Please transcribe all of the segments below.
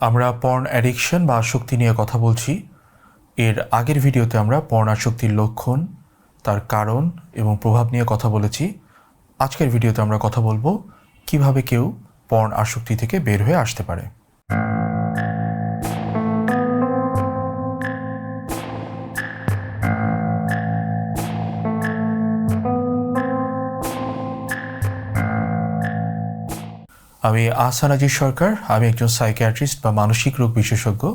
আমরা porn addiction বা আসক্তি নিয়ে কথা বলছি। এর আগের ভিডিওতে আমরা পর্ন আসক্তির লক্ষণ, তার কারণ এবং প্রভাব নিয়ে কথা বলেছি। আজকের ভিডিওতে আমরা কথা বলব কীভাবে কেউ পর্ন আসক্তি থেকে বের হয়ে আসতে পারে। আমি আহসান আজিজ সরকার, আমি একজন সাইকিয়াট্রিস্ট বা মানসিক রোগ বিশেষজ্ঞ।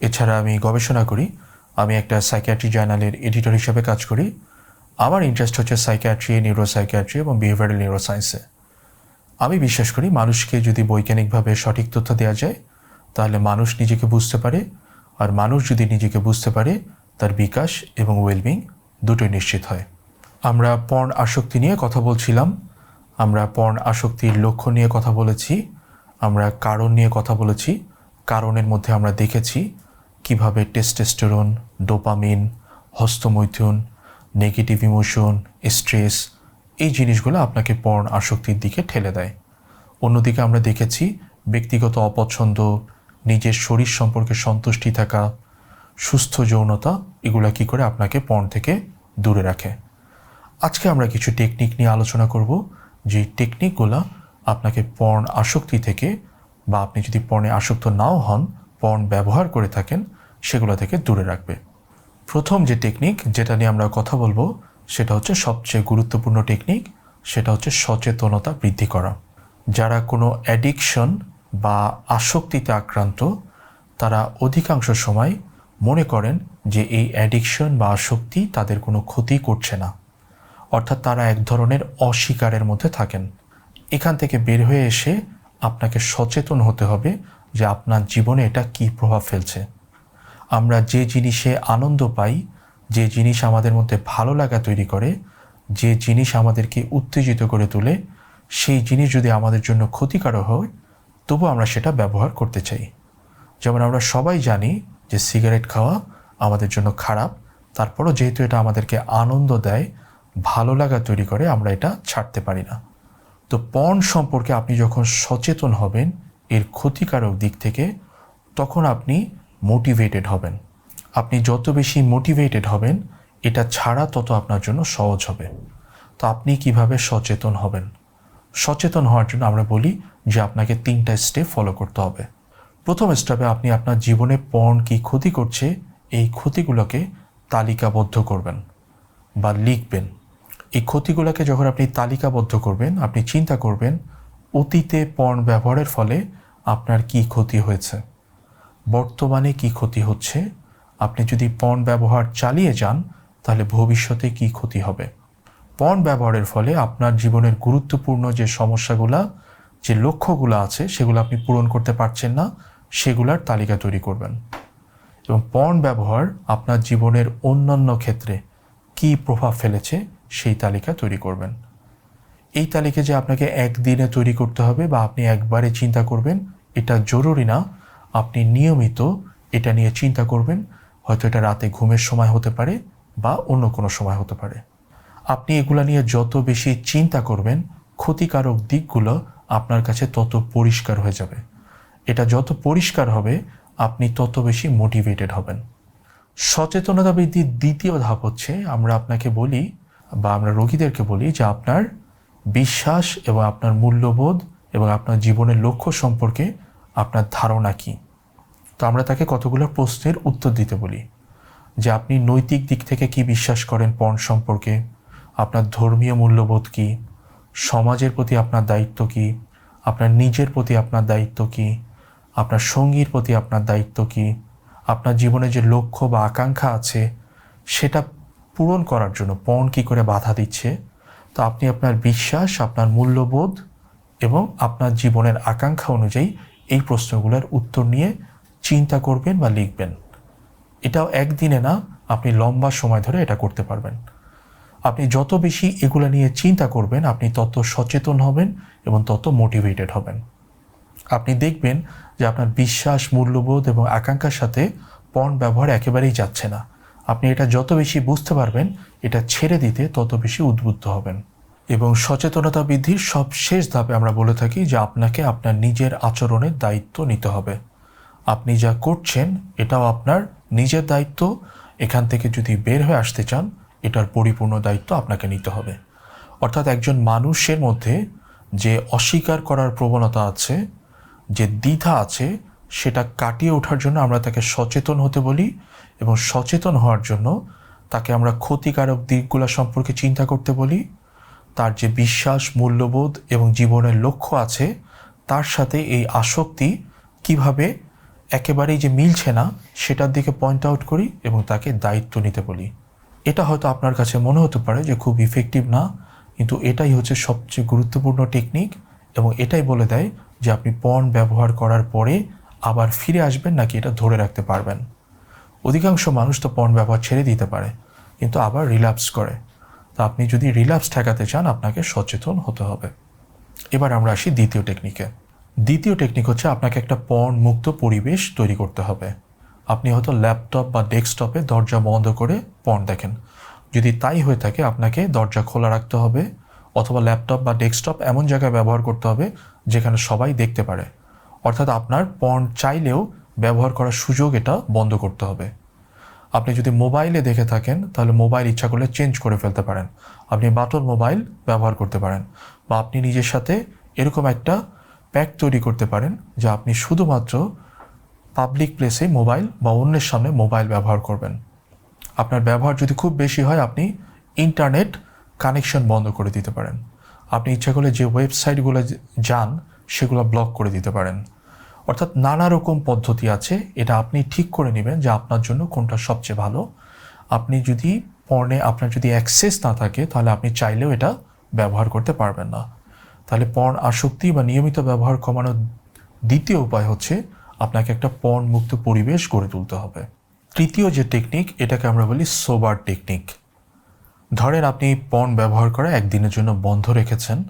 এছাড়া আমি গবেষণা করি, আমি একটা সাইকিয়াট্রি জার্নালের এডিটর হিসেবে কাজ করি। আমার ইন্টারেস্ট হচ্ছে সাইকিয়াট্রি নিউরোসাইকিয়াট্রি এবং বিহেভিয়ারাল নিউরোসায়েন্সে আমি বিশ্বাস করি মানুষকে যদি বৈজ্ঞানিকভাবে সঠিক তথ্য দেওয়া যায়, তাহলে মানুষ নিজেকে বুঝতে পারে। আর মানুষ যদি নিজেকে বুঝতে পারে, তার বিকাশ এবং ওয়েলবিং দুটোই নিশ্চিত হয়। আমরা পর্ন আসক্তি নিয়ে কথা বলছিলাম। আমরা পর্ণ আসক্তির লক্ষ্য নিয়ে কথা বলেছি, আমরা কারণ নিয়ে কথা বলেছি, কারণের মধ্যে আমরা দেখেছি কীভাবে টেস্টেস্টেরন ডোপামিন হস্তমৈথুন নেগেটিভ ইমোশন স্ট্রেস এই জিনিসগুলো আপনাকে পর্ণ আসক্তির দিকে ঠেলে দেয়। অন্যদিকে আমরা দেখেছি ব্যক্তিগত অপছন্দ, নিজের শরীর সম্পর্কে সন্তুষ্টি থাকা, সুস্থ যৌনতা, এগুলো কী করে আপনাকে পর্ন থেকে দূরে রাখে। আজকে আমরা কিছু টেকনিক নিয়ে আলোচনা করব যে টেকনিকগুলো আপনাকে পর্ন আসক্তি থেকে বা আপনি যদি পর্নে আসক্ত নাও হন পর্ন ব্যবহার করে থাকেন, সেগুলো থেকে দূরে রাখবে। প্রথম যে টেকনিক যেটা নিয়ে আমরা কথা বলব, সেটা হচ্ছে সবচেয়ে গুরুত্বপূর্ণ টেকনিক সেটা হচ্ছে সচেতনতা বৃদ্ধি করা। যারা কোনো অ্যাডিকশন বা আসক্তিতে আক্রান্ত, তারা অধিকাংশ সময় মনে করেন যে এই অ্যাডিকশন বা আসক্তি তাদের কোনো ক্ষতি করছে না। অর্থাৎ তারা এক ধরনের অস্বীকারের মধ্যে থাকেন। এখান থেকে বের হয়ে এসে আপনাকে সচেতন হতে হবে যে আপনার জীবনে এটা কী প্রভাব ফেলছে। আমরা যে জিনিসে আনন্দ পাই, যে জিনিস আমাদের মধ্যে ভালো লাগা তৈরি করে, যে জিনিস আমাদেরকে উত্তেজিত করে তোলে, সেই জিনিস যদি আমাদের জন্য ক্ষতিকারক হয়, তবু আমরা সেটা ব্যবহার করতে চাই। যেমন আমরা সবাই জানি যে সিগারেট খাওয়া আমাদের জন্য খারাপ, তারপরও যেহেতু এটা আমাদেরকে আনন্দ দেয় ভালো লাগা তৈরি করে, আমরা এটা ছাড়তে পারি না। তো পণ সম্পর্কে আপনি যখন সচেতন হবেন, এর ক্ষতিকারক দিক থেকে, তখন আপনি মোটিভেটেড হবেন। আপনি যত বেশি মোটিভেটেড হবেন, এটা ছাড়া তত আপনার জন্য সহজ হবে। তো আপনি কীভাবে সচেতন হবেন? সচেতন হওয়ার জন্য আমরা বলি যে আপনাকে তিনটা স্টেপ ফলো করতে হবে। প্রথম স্টেপে আপনি আপনার জীবনে পণ কি ক্ষতি করছে, এই ক্ষতিগুলোকে তালিকাবদ্ধ করবেন বা লিখবেন। এই ক্ষতিগুলোকে যখন আপনি তালিকাবদ্ধ করবেন, আপনি চিন্তা করবেন, অতীতে পণ ব্যবহারের ফলে আপনার কি ক্ষতি হয়েছে? বর্তমানে কি ক্ষতি হচ্ছে? আপনি যদি পণ ব্যবহার চালিয়ে যান, তাহলে ভবিষ্যতে কি ক্ষতি হবে? পণ ব্যবহারের ফলে আপনার জীবনের গুরুত্বপূর্ণ যে সমস্যাগুলা, যে লক্ষ্যগুলো আছে, সেগুলো আপনি পূরণ করতে পারছেন না, সেগুলার তালিকা তৈরি করবেন। এবং পণ ব্যবহার আপনার জীবনের অন্যান্য ক্ষেত্রে কি প্রভাব ফেলেছে সেই তালিকা তৈরি করবেন। এই তালিকা যে আপনাকে একদিনে তৈরি করতে হবে বা আপনি একবারে চিন্তা করবেন, এটা জরুরি না। আপনি নিয়মিত এটা নিয়ে চিন্তা করবেন, হয়তো এটা রাতে ঘুমের সময় হতে পারে বা অন্য কোনো সময় হতে পারে। আপনি এগুলো নিয়ে যত বেশি চিন্তা করবেন, ক্ষতিকারক দিকগুলো আপনার কাছে তত পরিষ্কার হয়ে যাবে। এটা যত পরিষ্কার হবে, আপনি তত বেশি মোটিভেটেড হবেন। সচেতনতা বৃদ্ধির দ্বিতীয় ধাপ হচ্ছে, আমরা আপনাকে বলি বা আমরা রোগীদেরকে বলি যে আপনার বিশ্বাস এবং আপনার মূল্যবোধ এবং আপনার জীবনের লক্ষ্য সম্পর্কে আপনার ধারণা কী? তো আমরা তাকে কতগুলো প্রশ্নের উত্তর দিতে বলি। যে আপনি নৈতিক দিক থেকে কি বিশ্বাস করেন পণ সম্পর্কে? আপনার ধর্মীয় মূল্যবোধ কী? সমাজের প্রতি আপনার দায়িত্ব কী? আপনার নিজের প্রতি আপনার দায়িত্ব কী? আপনার সঙ্গীর প্রতি আপনার দায়িত্ব কী? আপনার জীবনে যে লক্ষ্য বা আকাঙ্ক্ষা আছে, সেটা পূরণ করার জন্য পণ কী করে বাধা দিচ্ছে? তো আপনি আপনার বিশ্বাস, আপনার মূল্যবোধ এবং আপনার জীবনের আকাঙ্ক্ষা অনুযায়ী এই প্রশ্নগুলোর উত্তর নিয়ে চিন্তা করবেন বা লিখবেন। এটাও একদিনে না, আপনি লম্বা সময় ধরে এটা করতে পারবেন। আপনি যত বেশি এগুলো নিয়ে চিন্তা করবেন, আপনি তত সচেতন হবেন এবং তত মোটিভেটেড হবেন। আপনি দেখবেন যে আপনার বিশ্বাস, মূল্যবোধ এবং আকাঙ্ক্ষার সাথে পণ ব্যবহার একেবারেই যাচ্ছে না। আপনি এটা যত বেশি বুঝতে পারবেন, এটা ছেড়ে দিতে তত বেশি উদ্বুদ্ধ হবেন। এবং সচেতনতা বৃদ্ধির সব শেষ ধাপে আমরা বলে থাকি যে আপনাকে আপনার নিজের আচরণের দায়িত্ব নিতে হবে। আপনি যা করছেন, এটাও আপনার নিজের দায়িত্ব। এখান থেকে যদি বের হয়ে আসতে চান, এটার পরিপূর্ণ দায়িত্ব আপনাকে নিতে হবে। অর্থাৎ একজন মানুষের মধ্যে যে অস্বীকার করার প্রবণতা আছে, যে দ্বিধা আছে সেটা কাটিয়ে ওঠার জন্য আমরা তাকে সচেতন হতে বলি এবং সচেতন হওয়ার জন্য তাকে আমরা ক্ষতিকারক দিকগুলো সম্পর্কে চিন্তা করতে বলি। তার যে বিশ্বাস, মূল্যবোধ এবং জীবনের লক্ষ্য আছে, তার সাথে এই আসক্তি কীভাবে একেবারেই যে মিলছে না, সেটার দিকে পয়েন্ট আউট করি এবং তাকে দায়িত্ব নিতে বলি। এটা হয়তো আপনার কাছে মনে হতে পারে যে খুব ইফেক্টিভ না, কিন্তু এটাই হচ্ছে সবচেয়ে গুরুত্বপূর্ণ টেকনিক এবং এটাই বলে দেয় যে আপনি পণ ব্যবহার করার পরে আবার ফিরে আসবেন নাকি এটা ধরে রাখতে পারবেন? অধিকাংশ মানুষ তো পণ ব্যবহার ছেড়ে দিতে পারে, কিন্তু আবার রিল্যাপস করে। তা আপনি যদি রিল্যাপস ঠেকাতে চান, আপনাকে সচেতন হতে হবে। এবার আমরা আসি দ্বিতীয় টেকনিকে দ্বিতীয় টেকনিক হচ্ছে আপনাকে একটা পণ মুক্ত পরিবেশ তৈরি করতে হবে। আপনি হয়তো ল্যাপটপ বা ডেস্কটপে দরজা বন্ধ করে পণ দেখেন। যদি তাই হয়ে থাকে, আপনাকে দরজা খোলা রাখতে হবে, অথবা ল্যাপটপ বা ডেস্কটপ এমন জায়গায় ব্যবহার করতে হবে, যেখানে সবাই দেখতে পারে। অর্থাৎ আপনার পণ চাইলেও ব্যবহার করার সুযোগ এটা বন্ধ করতে হবে। আপনি যদি মোবাইলে দেখে থাকেন, তাহলে মোবাইল ইচ্ছা করলে চেঞ্জ করে ফেলতে পারেন। আপনি বাটন মোবাইল ব্যবহার করতে পারেন বা আপনি নিজের সাথে এরকম একটা প্যাক তৈরি করতে পারেন, যা আপনি শুধুমাত্র পাবলিক প্লেসে মোবাইল বা অন্যের সামনে মোবাইল ব্যবহার করবেন। আপনার ব্যবহার যদি খুব বেশি হয়, আপনি ইন্টারনেট কানেকশন বন্ধ করে দিতে পারেন। আপনি ইচ্ছা করলে যে ওয়েবসাইটগুলো যান, সেগুলো ব্লক করে দিতে পারেন। অর্থাৎ নানা রকম পদ্ধতি আছে। এটা আপনি ঠিক করে নেবেন যে আপনার জন্য কোনটা সবচেয়ে ভালো। আপনি যদি পর্নে আপনার যদি অ্যাক্সেস না থাকে, তাহলে আপনি চাইলেও এটা ব্যবহার করতে পারবেন না। তাহলে পর্ন আসক্তি বা নিয়মিত ব্যবহার কমানোর দ্বিতীয় উপায় হচ্ছে আপনাকে একটা পর্ন মুক্ত পরিবেশ গড়ে তুলতে হবে। তৃতীয় যে টেকনিক এটাকে আমরা বলি সোবার টেকনিক ধরেন আপনি পর্ন ব্যবহার করা একদিনের জন্য বন্ধ রেখেছেন।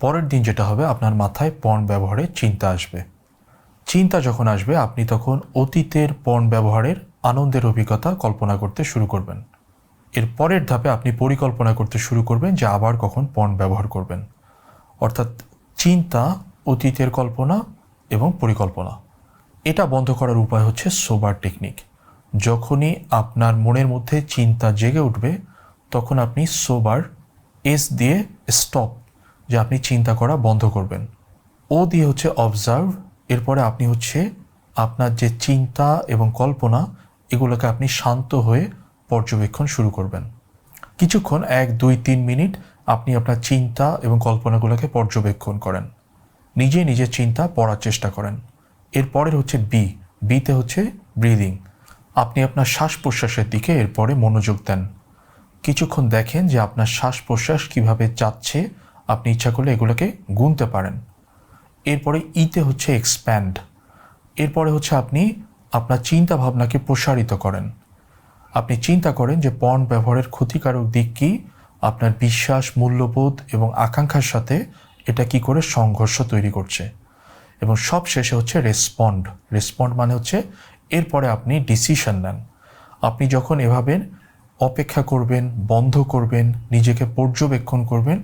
পরের দিন যেটা হবে, আপনার মাথায় পর্ন ব্যবহারে চিন্তা আসবে। চিন্তা যখন আসবে, আপনি তখন অতীতের পণ ব্যবহারের আনন্দের অভিজ্ঞতা কল্পনা করতে শুরু করবেন। এর পরের ধাপে আপনি পরিকল্পনা করতে শুরু করবেন যে আবার কখন পণ ব্যবহার করবেন। অর্থাৎ চিন্তা, অতীতের কল্পনা এবং পরিকল্পনা। এটা বন্ধ করার উপায় হচ্ছে সোবার টেকনিক যখনই আপনার মনের মধ্যে চিন্তা জেগে উঠবে, তখন আপনি সোবার এস দিয়ে স্টপ যে আপনি চিন্তা করা বন্ধ করবেন। ও দিয়ে হচ্ছে অবজার্ভ এরপরে আপনি হচ্ছে আপনার যে চিন্তা এবং কল্পনা, এগুলোকে আপনি শান্ত হয়ে পর্যবেক্ষণ শুরু করবেন। কিছুক্ষণ, এক, দুই, তিন মিনিট আপনি আপনার চিন্তা এবং কল্পনাগুলোকে পর্যবেক্ষণ করেন। নিজে নিজের চিন্তা পড়ার চেষ্টা করেন। এরপরের হচ্ছে বি বিতে হচ্ছে ব্রিদিং আপনি আপনার শ্বাস প্রশ্বাসের দিকে এরপরে মনোযোগ দেন। কিছুক্ষণ দেখেন যে আপনার শ্বাস প্রশ্বাস কীভাবে যাচ্ছে। আপনি ইচ্ছা করলে এগুলোকে গুনতে পারেন। এরপরে ইতে হচ্ছে এক্সপ্যান্ড এরপরে হচ্ছে আপনি আপনার চিন্তা ভাবনাকে প্রসারিত করেন। আপনি চিন্তা করেন যে পণ ব্যবহারের ক্ষতিকারক দিক কী, আপনার বিশ্বাস, মূল্যবোধ এবং আকাঙ্ক্ষার সাথে এটা কি করে সংঘর্ষ তৈরি করছে। এবং সব শেষে হচ্ছে রেসপন্ড রেসপন্ড মানে হচ্ছে এরপরে আপনি ডিসিশন নেন। আপনি যখন এভাবে অপেক্ষা করবেন, বন্ধ করবেন, নিজেকে পর্যবেক্ষণ করবেন,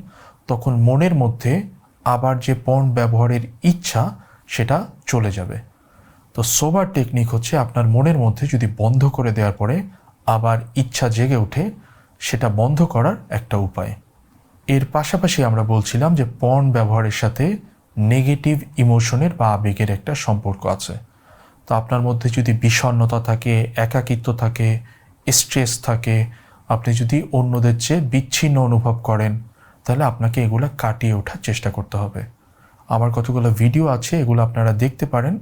তখন মনের মধ্যে আবার যে পণ ব্যবহারের ইচ্ছা, সেটা চলে যাবে। তো সোবার টেকনিক হচ্ছে আপনার মনের মধ্যে যদি বন্ধ করে দেওয়ার পরে আবার ইচ্ছা জেগে ওঠে, সেটা বন্ধ করার একটা উপায়। এর পাশাপাশি আমরা বলছিলাম যে পণ ব্যবহারের সাথে নেগেটিভ ইমোশনের বা আবেগের একটা সম্পর্ক আছে। তো আপনার মধ্যে যদি বিষণ্নতা থাকে, একাকিত্ব থাকে স্ট্রেস থাকে, আপনি যদি অন্যদের চেয়ে বিচ্ছিন্ন অনুভব করেন তাহলে আপনাকে এগুলো কাটিয়ে ওঠার চেষ্টা করতে হবে। আমার কতগুলো ভিডিও আছে, এগুলো আপনারা দেখতে পারেন।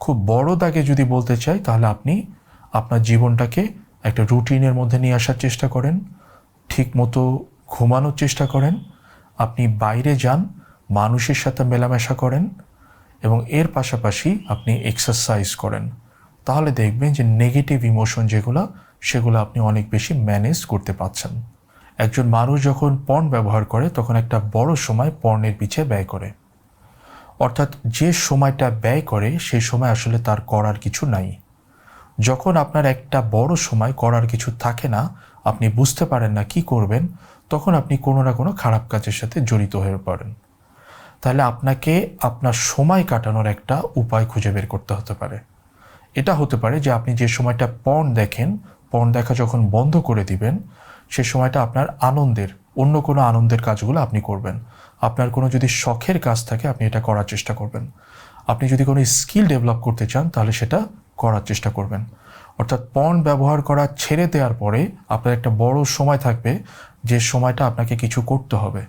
খুব বড় দাগে যদি বলতে চাই, তাহলে আপনি আপনার জীবনটাকে একটা রুটিনের মধ্যে নিয়ে আসার চেষ্টা করেন ঠিক মতো ঘুমানোর চেষ্টা করেন, আপনি বাইরে যান, মানুষের সাথে মেলামেশা করেন এবং এর পাশাপাশি আপনি এক্সারসাইজ করেন। তাহলে দেখবেন যে নেগেটিভ ইমোশন যেগুলো, সেগুলো আপনি অনেক বেশি ম্যানেজ করতে পারছেন। একজন মানুষ যখন পর্ন ব্যবহার করে, তখন একটা বড় সময় পর্নের পিছে ব্যয় করে। অর্থাৎ যে সময়টা ব্যয় করে সেই সময় আসলে তার করার কিছু নাই। যখন আপনার একটা বড় সময় করার কিছু থাকে না, আপনি বুঝতে পারেন না কি করবেন, তখন আপনি কোনো না কোনো খারাপ কাজের সাথে জড়িত হয়ে পড়েন। তাহলে আপনাকে আপনার সময় কাটানোর একটা উপায় খুঁজে বের করতে হতে পারে। এটা হতে পারে যে আপনি যে সময়টা পর্ন দেখেন পর্ন দেখা যখন বন্ধ করে দিবেন সে সময়টা আপনার আনন্দের, অন্য কোনো আনন্দের কাজগুলো আপনি করবেন। আপনার কোনো যদি শখের কাজ থাকে, আপনি এটা করার চেষ্টা করবেন। আপনি যদি কোনো স্কিল ডেভেলপ করতে চান, তাহলে সেটা করার চেষ্টা করবেন। অর্থাৎ পণ ব্যবহার করা ছেড়ে দেওয়ার পরে আপনার একটা বড় সময় থাকবে, যে সময়টা আপনাকে কিছু করতে হবে।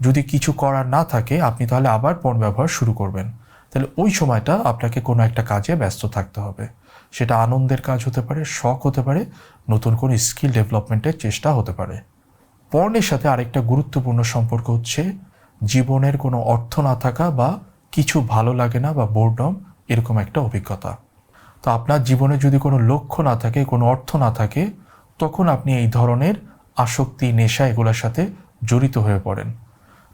যদি কিছু করার না থাকে, আপনি তাহলে আবার পণ ব্যবহার শুরু করবেন। তাহলে ওই সময়টা আপনাকে কোনো একটা কাজে ব্যস্ত থাকতে হবে। সেটা আনন্দের কাজ হতে পারে, শখ হতে পারে, নতুন কোনো স্কিল ডেভেলপমেন্টের চেষ্টা হতে পারে। পর্নের সাথে আরেকটা গুরুত্বপূর্ণ সম্পর্ক হচ্ছে জীবনের কোনো অর্থ না থাকা বা কিছু ভালো লাগে না বা বোর্ডম এরকম একটা অভিজ্ঞতা। তো আপনার জীবনে যদি কোনো লক্ষ্য না থাকে, কোনো অর্থ না থাকে, তখন আপনি এই ধরনের আসক্তি, নেশা এগুলোর সাথে জড়িত হয়ে পড়েন।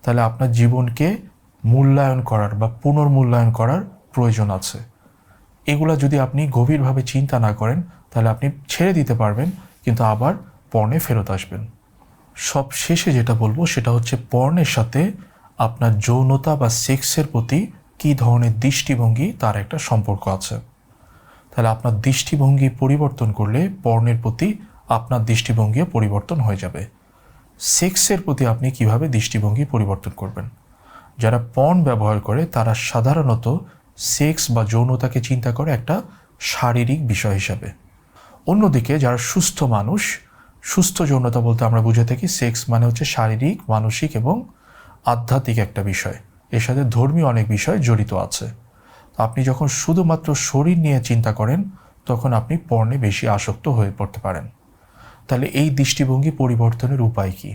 তাহলে আপনার জীবনকে মূল্যায়ন করার বা পুনর্মূল্যায়ন করার প্রয়োজন আছে। এগুলা যদি আপনি গভীরভাবে চিন্তা না করেন, তাহলে আপনি ছেড়ে দিতে পারবেন, কিন্তু আবার পর্ণে ফেরত আসবেন। সব শেষে যেটা বলব, সেটা হচ্ছে পর্ণের সাথে আপনার যৌনতা বা সেক্সের প্রতি কী ধরনের দৃষ্টিভঙ্গি, তার একটা সম্পর্ক আছে। তাহলে আপনার দৃষ্টিভঙ্গি পরিবর্তন করলে পর্ণের প্রতি আপনার দৃষ্টিভঙ্গিও পরিবর্তন হয়ে যাবে। সেক্সের প্রতি আপনি কীভাবে দৃষ্টিভঙ্গি পরিবর্তন করবেন? যারা পর্ন ব্যবহার করে, তারা সাধারণত সেক্স বা যৌনতাকে চিন্তা করে একটা শারীরিক বিষয় হিসাবে। অন্যদিকে যারা সুস্থ মানুষ, সুস্থ যৌনতা বলতে আমরা বুঝে থাকি, সেক্স মানে হচ্ছে শারীরিক, মানসিক এবং আধ্যাত্মিক একটা বিষয়। এর সাথে ধর্মীয় অনেক বিষয় জড়িত আছে। আপনি যখন শুধুমাত্র শরীর নিয়ে চিন্তা করেন, তখন আপনি পর্ণে বেশি আসক্ত হয়ে পড়তে পারেন। তাহলে এই দৃষ্টিভঙ্গি পরিবর্তনের উপায় কি?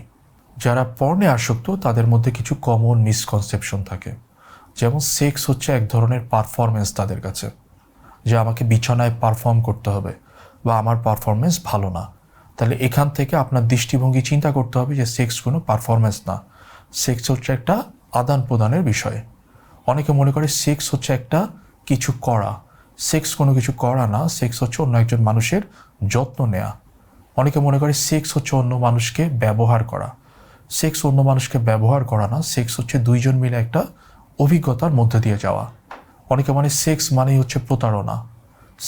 যারা পর্ণে আসক্ত, তাদের মধ্যে কিছু কমন মিসকনসেপশন থাকে। যেমন সেক্স হচ্ছে এক ধরনের পারফরমেন্স তাদের কাছে, যে আমাকে বিছানায় পারফর্ম করতে হবে বা আমার পারফরমেন্স ভালো না। তাহলে এখান থেকে আপনার দৃষ্টিভঙ্গি চিন্তা করতে হবে যে সেক্স কোনো পারফরমেন্স না। সেক্স হচ্ছে একটা আদান প্রদানের বিষয়। অনেকে মনে করে সেক্স হচ্ছে একটা কিছু করা। সেক্স কোনো কিছু করা না সেক্স হচ্ছে অন্য একজন মানুষের যত্ন নেওয়া অনেকে মনে করে সেক্স হচ্ছে অন্য মানুষকে ব্যবহার করা। সেক্স অন্য মানুষকে ব্যবহার করা না সেক্স হচ্ছে দুইজন মিলে একটা অভিজ্ঞতার মধ্যে দিয়ে যাওয়া। অনেকে মানে সেক্স মানেই হচ্ছে প্রতারণা।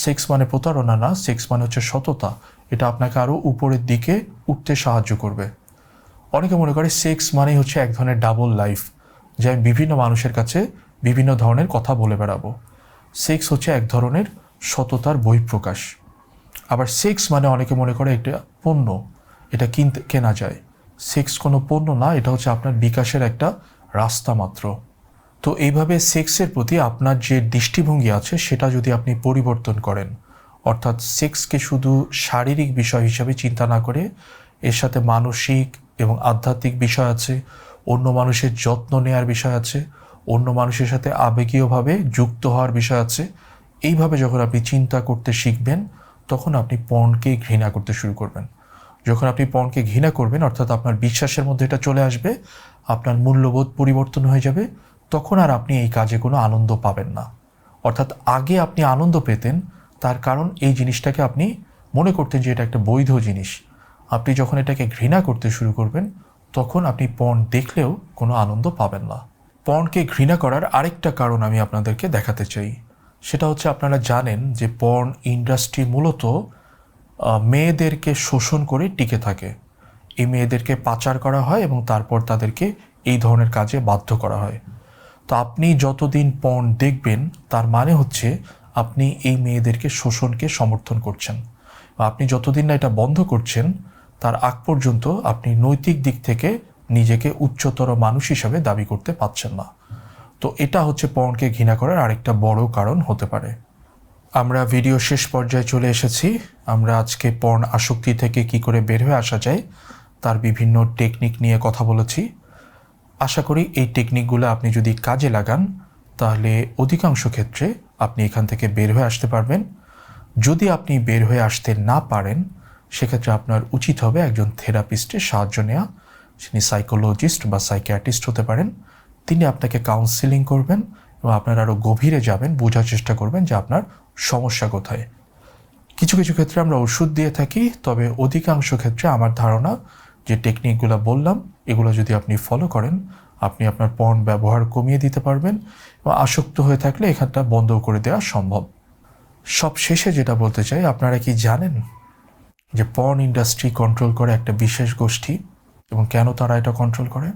সেক্স মানে প্রতারণা না, সেক্স মানে হচ্ছে সততা। এটা আপনাকে আরও উপরের দিকে উঠতে সাহায্য করবে। অনেকে মনে করে সেক্স মানেই হচ্ছে এক ধরনের ডাবল লাইফ, যে আমি বিভিন্ন মানুষের কাছে বিভিন্ন ধরনের কথা বলে বেড়াবো। সেক্স হচ্ছে এক ধরনের সততার বহিঃপ্রকাশ। আবার সেক্স মানে অনেকে মনে করে এটা পণ্য, এটা কিনতে, কেনা যায়। সেক্স কোনো পণ্য না, এটা হচ্ছে আপনার বিকাশের একটা রাস্তা মাত্র। তো এইভাবে সেক্সের প্রতি আপনার যে দৃষ্টিভঙ্গি আছে, সেটা যদি আপনি পরিবর্তন করেন, অর্থাৎ সেক্সকে শুধু শারীরিক বিষয় হিসাবে চিন্তা না করে, এর সাথে মানসিক এবং আধ্যাত্মিক বিষয় আছে, অন্য মানুষের যত্ন নেওয়ার বিষয় আছে, অন্য মানুষের সাথে আবেগীয়ভাবে যুক্ত হওয়ার বিষয় আছে, এইভাবে যখন আপনি চিন্তা করতে শিখবেন, তখন আপনি পণকে ঘৃণা করতে শুরু করবেন। যখন আপনি পণকে ঘৃণা করবেন, অর্থাৎ আপনার বিশ্বাসের মধ্যে এটা চলে আসবে, আপনার মূল্যবোধ পরিবর্তন হয়ে যাবে তখন আর আপনি এই কাজে কোনো আনন্দ পাবেন না। অর্থাৎ আগে আপনি আনন্দ পেতেন, তার কারণ এই জিনিসটাকে আপনি মনে করতেন যে এটা একটা বৈধ জিনিস। আপনি যখন এটাকে ঘৃণা করতে শুরু করবেন, তখন আপনি পণ দেখলেও কোনো আনন্দ পাবেন না। পণকে ঘৃণা করার আরেকটা কারণ আমি আপনাদেরকে দেখাতে চাই। সেটা হচ্ছে আপনারা জানেন যে পর্ন ইন্ডাস্ট্রি মূলত মেয়েদেরকে শোষণ করে টিকে থাকে। এই মেয়েদেরকে পাচার করা হয় এবং তারপর তাদেরকে এই ধরনের কাজে বাধ্য করা হয়। তো আপনি যতদিন পণ দেখবেন, তার মানে হচ্ছে আপনি এই মেয়েদেরকে শোষণকে সমর্থন করছেন। বা আপনি যতদিন না এটা বন্ধ করছেন, তার আগ পর্যন্ত আপনি নৈতিক দিক থেকে নিজেকে উচ্চতর মানুষ হিসাবে দাবি করতে পারছেন না। তো এটা হচ্ছে পণকে ঘৃণা করার আরেকটা বড় কারণ হতে পারে। আমরা ভিডিও শেষ পর্যায়ে চলে এসেছি। আমরা আজকে পর্ন আসক্তি থেকে কি করে বের হয়ে আসা যায়, তার বিভিন্ন টেকনিক নিয়ে কথা বলেছি। আশা করি এই টেকনিকগুলো আপনি যদি কাজে লাগান, তাহলে অধিকাংশ ক্ষেত্রে আপনি এখান থেকে বের হয়ে আসতে পারবেন। যদি আপনি বের হয়ে আসতে না পারেন, সেক্ষেত্রে আপনার উচিত হবে একজন থেরাপিস্টের সাহায্য নেওয়া। তিনি সাইকোলজিস্ট বা সাইকিয়াট্রিস্ট হতে পারেন, তিনি আপনাকে কাউন্সিলিং করবেন এবং আপনার আরও গভীরে যাবেন, বোঝার চেষ্টা করবেন যে আপনার সমস্যা কোথায়। কিছু কিছু ক্ষেত্রে আমরা ওষুধ দিয়ে থাকি, তবে অধিকাংশ ক্ষেত্রে আমার ধারণা যে টেকনিকগুলো বললাম, এগুলো যদি আপনি ফলো করেন, আপনি আপনার পণ ব্যবহার কমিয়ে দিতে পারবেন এবং আসক্ত হয়ে থাকলে এখানটা বন্ধ করে দেওয়া সম্ভব। সব শেষে যেটা বলতে চাই, আপনারা কি জানেন যে পর্ন ইন্ডাস্ট্রি কন্ট্রোল করে একটা বিশেষ গোষ্ঠী এবং কেন তারা এটা কন্ট্রোল করে?